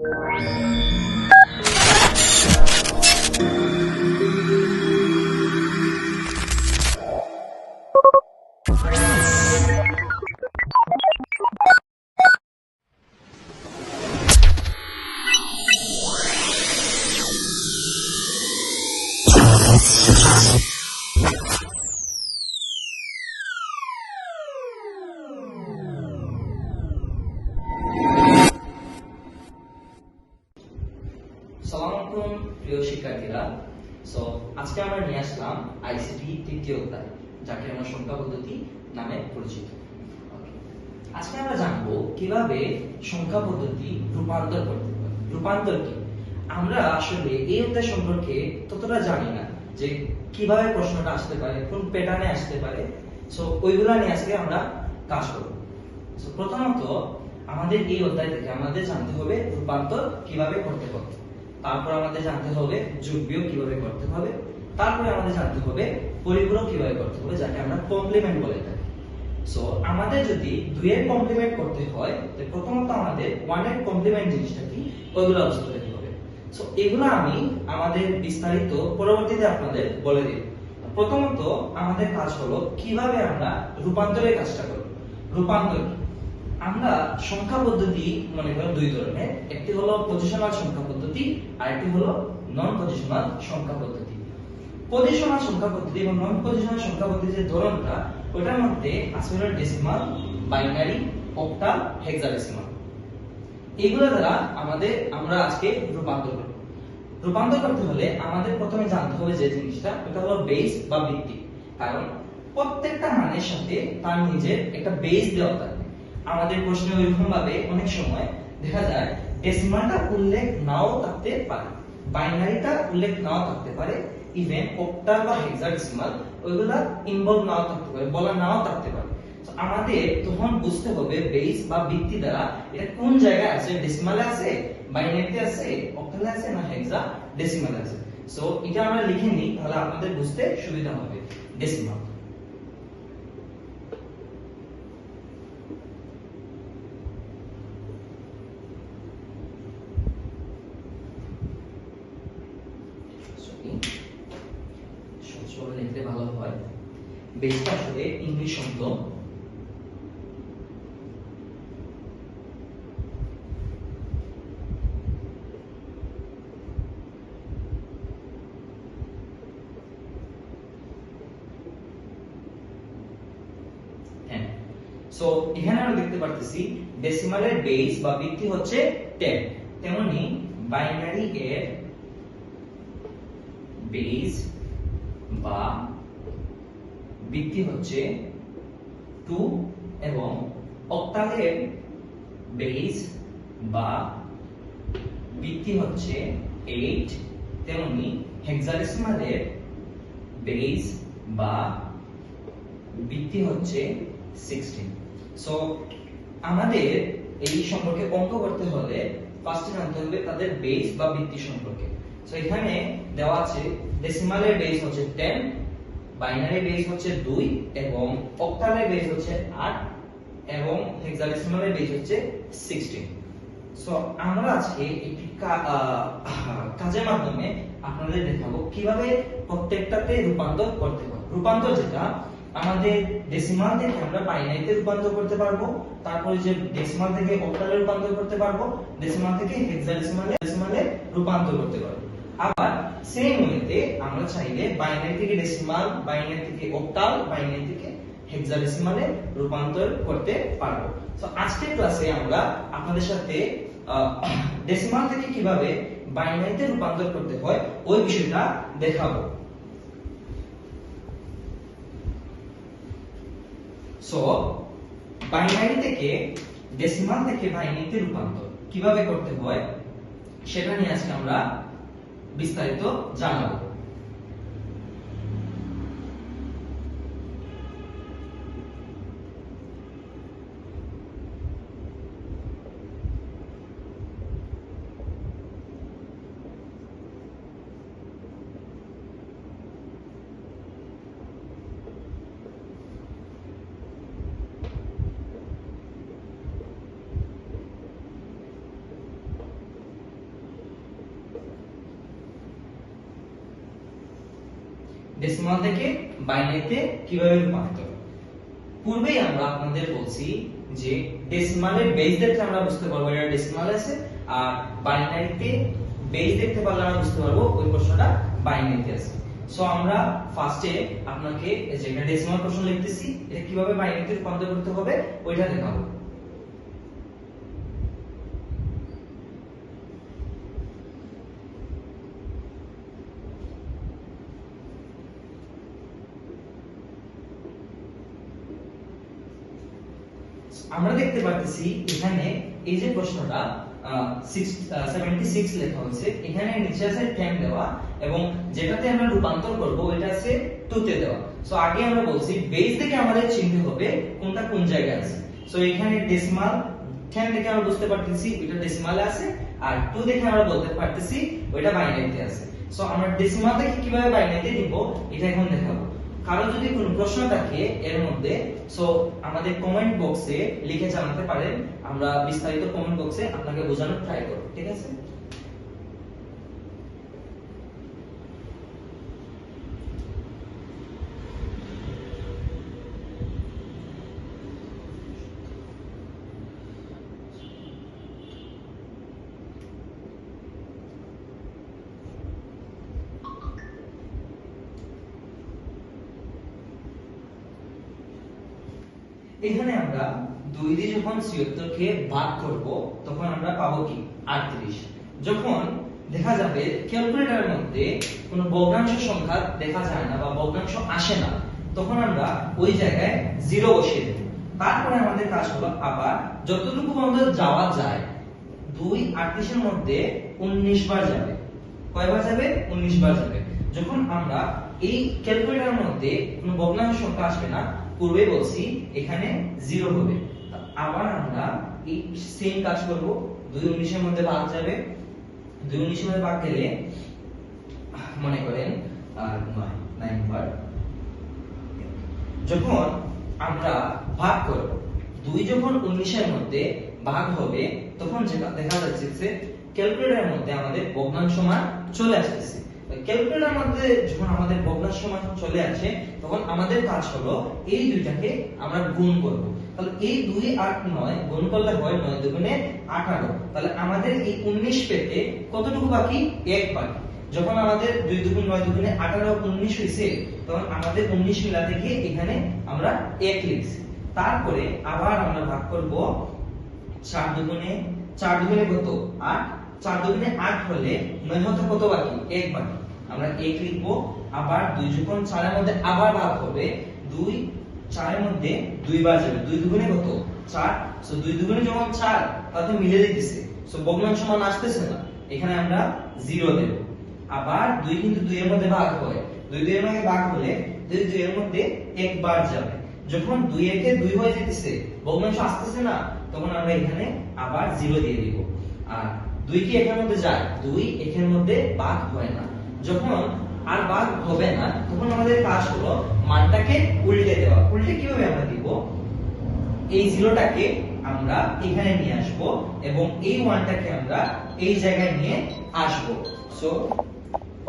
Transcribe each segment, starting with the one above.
Let's সংখ্যা পদ্ধতি নামে পরিচিত। আজকে আমরা জানব কীভাবে সংখ্যা পদ্ধতি রূপান্তর করতে হয়। রূপান্তর কি? আমরা আসলে এই অধ্যায় সম্পর্কে ততটা জানি না যে কীভাবে প্রশ্নটা আসতে পারে, কোন প্যাটার্নে আসতে পারে। সো ওইগুলা নিয়ে আজকে আমরা কাজ করব। সো প্রথমত আমাদের এই অধ্যায় থেকে আমাদের জানতে হবে রূপান্তর কীভাবে করতে হবে তারপর আমাদের জানতে হবে যোগ বিয়োগ কীভাবে করতে হবে। তারপরে আমাদের জানতে হবে পরিপূরক কীভাবে করতে হবে যাকে আমরা কমপ্লিমেন্ট বলে থাকি। সো আমাদের যদি দুইয়ের কমপ্লিমেন্ট করতে হয়, তো প্রথমত আমাদের ওয়ানের কমপ্লিমেন্ট জিনিসটা কি? ওইগুলো বুঝতে পেতে হবে। সো এগুলো আমি আমাদের বিস্তারিত পরবর্তীতে আপনাদের বলে দিই প্রথমত আমাদের কাজ হলো কীভাবে আমরা রূপান্তরের কাজটা করব। রূপান্তর আমরা সংখ্যা পদ্ধতি মনে করেন দুই ধরনের। একটি হলো পজিশনাল সংখ্যা পদ্ধতি আর একটি হলো নন পজিশনাল সংখ্যা পদ্ধতি। পজিশনাল সংখ্যা পদ্ধতি এবং নন পজিশনাল সংখ্যা পদ্ধতির ধরনটা, ওটার মধ্যে আছে হলো ডেসিমাল বাইনারি অক্টাল হেক্সাডেসিমাল এগুলো দ্বারা আমাদের, আমরা আজকে রূপান্তর করব। রূপান্তর করতে হলে আমাদের প্রথমে জানতে হবে যে জিনিসটা এটা হলো বেস বা ভিত্তি। কারণ প্রত্যেকটা মানের সাথে তার নিজের একটা বেস দেওয়া থাকে। আমাদের প্রশ্নে ওইরকম ভাবে অনেক সময় দেখা যায় ডেসিমালটা উল্লেখ নাও থাকতে পারে। বাইনারিটা উল্লেখ নাও থাকতে পারে ইভেন অক্টাল বা হেক্সাডেসিমাল ওইগুলা ইনভলভ নাও থাকতে পারে, বলা নাও থাকতে পারে। আমাদের তখন বুঝতে হবে বেস বা ভিত্তি দ্বারা এটা কোন জায়গায় আছে ডেসিমালে আছে, বাইনারিতে আছে অক্টালে আছে, না হেক্সা ডেসিমালে আছে। সো এটা আমরা লিখে নিই, তাহলে আপনাদের বুঝতে সুবিধা হবে ডেসিমাল বেসটা আসলে ইংলিশ শব্দ। হ্যাঁ। সো এখানে আমরা দেখতে পারতেছি ডেসিমালের বেস বা ভিত্তি হচ্ছে 10 তেমনি বাইনারি এর বেস বা ভিত্তি হচ্ছে টু এবং অক্টালের বেস বা ভিত্তি হচ্ছে 8 তেমনি হেক্সাডেসিমালের বেস বা ভিত্তি হচ্ছে 16 সো আমাদের এই সম্পর্কে অঙ্ক করতে হলে ফার্স্টে জানতে হবে তাদের বেস বা ভিত্তি সম্পর্কে। সো এখানে দেওয়া আছে ডেসিমালের বেস হচ্ছে 10 বাইনারি বেস হচ্ছে 2 এবং অক্টালের বেস হচ্ছে 8 এবং হেক্সাডেসিমালের বেস হচ্ছে 16 সো আমরা আজকে একটি কাজের মাধ্যমে আপনাদের দেখাবো কীভাবে প্রত্যেকটাতে রূপান্তর করতে হয়। রূপান্তর যেটা, আমাদের ডেসিমাল থেকে আমরা বাইনারিতে রূপান্তর করতে পারব, তারপরে যে ডেসিমাল থেকে অক্টালে রূপান্তর করতে পারব ডেসিমাল থেকে হেক্সাডেসিমালে ডেসিমালে রূপান্তর করতে পারব। আবার সেম ওয়েতে আমরা চাইলে বাইনারি থেকে ডেসিমাল বাইনারি থেকে অক্টাল বাইনারি থেকে হেক্সাডেসিমালে রূপান্তর করতে পারব। তো আজকের ক্লাসে আমরা আপনাদের সাথে ডেসিমাল থেকে কীভাবে বাইনারিতে রূপান্তর করতে হয়, ওই বিষয়টা দেখাবো। সো বাইনারি থেকে ডেসিমাল থেকে বাইনারিতে রূপান্তর কীভাবে করতে হয়, সেটা নিয়ে আজকে আমরা বিস্তারিত জানাব। ডেসিমাল থেকে বাইনারিতে কীভাবে রূপান্তর পূর্বেই আমরা আপনাদের বলছি যে ডেসিমালের বেস দেখলে আমরা বুঝতে পারব এটা ডেসিমাল আছে, আর বাইনারিতে বেস দেখতে পারলে আমরা বুঝতে পারব ওই প্রশ্নটা বাইনারিতে আছে। সো আমরা ফার্স্টে আপনাকে এই যে এটা ডেসিমাল প্রশ্ন লিখতেছি, এটা কীভাবে বাইনারিতে রূপান্তর করতে হবে, ওইটা দেখাবো। আমরা দেখতে পাচ্ছি এখানে এই যে প্রশ্নটা সেভেন্টি সিক্স লেখা হয়েছে, এখানে নিচে আছে টেন দেওয়া এবং যেটাতে আমরা রূপান্তর করব ওইটা আছে টু তে দেওয়া। সো আগে আমরা বলছি বেস থেকে আমাদের চিনতে হবে কোনটা কোন জায়গায় আছে। সো এখানে ডেসিমাল টেন দেখে আমরা বুঝতে পারতেছি এটা ডেসিমালে আছে, আর টু দেখে আমরা বলতে পারতেছি ওইটা বাইনারিতে আছে। সো আমরা ডেসিমাল দেখে কীভাবে বাইনারিতে নিব এটা এখন দেখাবো। কারও যদি কোনো প্রশ্ন থাকে, এর মধ্যে সো আমাদের কমেন্ট বক্সে লিখে জানাতে পারেন, আমরা বিস্তারিত কমেন্ট বক্সে আপনাকে বোঝানোর ট্রাই করব, ঠিক আছে? এখানে আমরা দুই দিয়ে যখন ছিয়াত্তর কে ভাগ করব, তখন আমরা পাবো কি? আটত্রিশ। যখন দেখা যাবে ক্যালকুলেটরের মধ্যে কোনো ভগ্নাংশ সংখ্যা দেখা যায় না বা ভগ্নাংশ আসে না, তখন আমরা ওই জায়গায় জিরো বসিয়ে দেব। তারপরে আমাদের কাজ হলো আবার যতটুকু পর্যন্ত যাওয়া যায়, দুই আটত্রিশের মধ্যে উনিশ বার যাবে। কয়বার যাবে? উনিশ বার যাবে। যখন আমরা এই ক্যালকুলেটরের মধ্যে কোনো ভগ্নাংশ সংখ্যা আসবে না পূর্বে বলছি, এখানে জিরো হবে। আবার আমরা এই সেম কাজ করব। দুই উনিশের মধ্যে ভাগ যাবে। দুই উনিশের মধ্যে ভাগ গেলে মনে করেন যখন আমরা ভাগ করব, দুই যখন উনিশের মধ্যে ভাগ হবে, তখন যেটা দেখা যাচ্ছে যে ক্যালকুলেটরের মধ্যে আমাদের ভগ্নাংশ মান চলে আসতেছে। ক্যালকুলেটরের মধ্যে যখন আমাদের ভগ্নাংশ মান চলে আসে, তখন আমাদের কাজ হলো এই দুইটাকে আমরা গুণ করব। তাহলে এই দুই আর নয় গুণ করলে হয় নয় দুগুণে আঠারো। তাহলে আমাদের এই উনিশ পেতে কতটুকু বাকি? এক বাকি। যখন আমাদের দুই দুগুণ নয় দুগুণে আঠারো উনিশ হয়েছে, তখন আমাদের উনিশ মিলা থেকে এখানে আমরা এক লিখছি। তারপরে আবার আমরা ভাগ করব চার দুগুণে চার দুগুণে কত? আট। চার দুগুণে আট হলে নয় মধ্যে কত বাকি? এক বাকি। আমরা এক লিখব, আবার দুই যখন চারের মধ্যে আবার ভাগ হবে, দুই চারের মধ্যে দুইবার যাবে। দুই দুগুণে কত? চার। সো দুই দুগুণে যখন চার, তাতে মিলে দিতেছে। সো ভগ্নাংশ মান আসতেছে না। এখানে আমরা জিরো দেব। আবার দুই কিন্তু দুই এর মধ্যে ভাগ হয়। দুই দুই এর মধ্যে ভাগ হলে দুই দুই এর মধ্যে একবার যাবে। যখন দুই একে দুই হয়ে যেতেছে ভগ্নাংশ আসতেছে না, তখন আমরা এখানে আবার জিরো দিয়ে দিব। আর দুই কি এখানের মধ্যে যায়? দুই এখানের মধ্যে ভাগ হয় না। যখন আর ভাগ হবে না, তখন আমাদের কাজ হলো মানটাকে উল্টে দেওয়া। উল্টে কীভাবে আমরা দিব? এই জিরোটাকে আমরা এখানে নিয়ে আসব এবং এই ওয়ানটাকে আমরা এই জায়গায় নিয়ে আসব। সো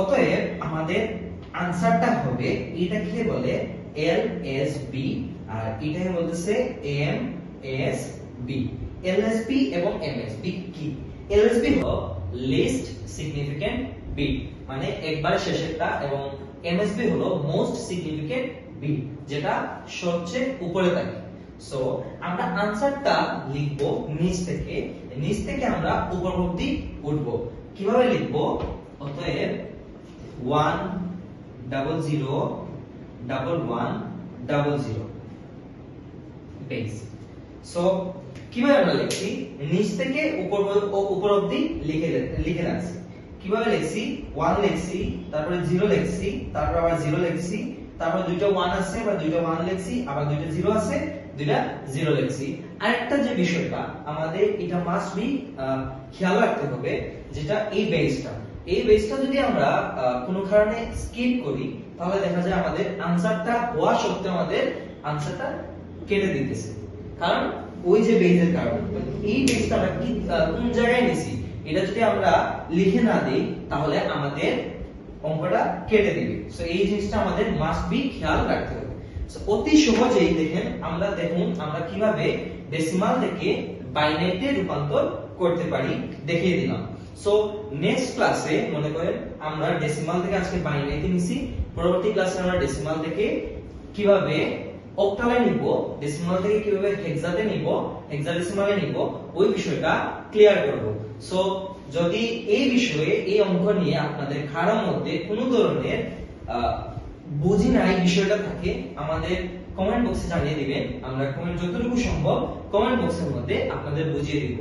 অতএব আমাদের আনসারটা হবে, এটা এটাকে বলে? এল এস বি আর এটাকে বলতেছে M S B L S B এবং এম এস বি কি? এল এস বি হলো লিস্ট সিগনিফিকেন্ট বিট মানে একবারে শেষেরটা এবং এমএসবি হলো মোস্ট সিগনিফিকেন্ট বিট যেটা সবচেয়ে উপরে থাকে। সো আমরা আনসারটা লিখব নিচ থেকে। নিচ থেকে আমরা উঠব। কীভাবে লিখব? অতএব 1 double zero double one double zero base so কীভাবে আমরা লিখছি? নিচ থেকে উপর উপর লিখে লিখে রাখছি। কীভাবে লিখছি? 1 লিখছি, তারপরে 0 লিখছি, তারপর আবার 0 লিখছি, তারপর দুইটা 1 আছে বা দুইটা 1 লিখছি, আবার দুইটা 0 আছে দুইটা 0 লিখছি। আরেকটা যে বিষয়টা, আমাদের এটা মাস্ট বি খেয়াল রাখতে হবে, যেটা এই বেসটা এই বেসটা যদি আমরা কোনো কারণে স্কিপ করি, তাহলে দেখা যায় আমাদের আনসারটা হওয়া সত্ত্বেও আমাদের আনসারটা কেটে দিতেছে। কারণ ওই যে বেজের কারণে, এই বেজটা আমরা কি কোন জায়গায় নিছি? এটা যদি আমরা লিখে না দিই, তাহলে আমাদের অঙ্কটা কেটে দিবে। সো এই জিনিসটা আমাদের মাস্ট বি খেয়াল রাখতে হবে। অতি সহজেই দেখেন আমরা দেখুন আমরা কীভাবে ডেসিমাল থেকে বাইনারিতে রূপান্তর করতে পারি, দেখিয়ে দিলাম। সো নেক্সট ক্লাসে মনে করেন আমরা ডেসিমাল থেকে আজকে বাইনারিতে নিছি, পরবর্তী ক্লাসে আমরা ডেসিমাল থেকে কীভাবে অক্টালে নিব ডেসিমাল থেকে কীভাবে হেক্সাতে নিব হেক্সাডেসিমালে নিব, ওই বিষয়টা ক্লিয়ার করব। সো যদি এই বিষয়ে, এই অঙ্ক নিয়ে আপনাদের খারাপ মধ্যে কোনো ধরনের বুঝি নাই বিষয়টা থাকে, আমাদের কমেন্ট বক্সে জানিয়ে দিবেন। আমরা কমেন্ট যতটুকু সম্ভব কমেন্ট বক্সের মধ্যে আপনাদের বুঝিয়ে দিব।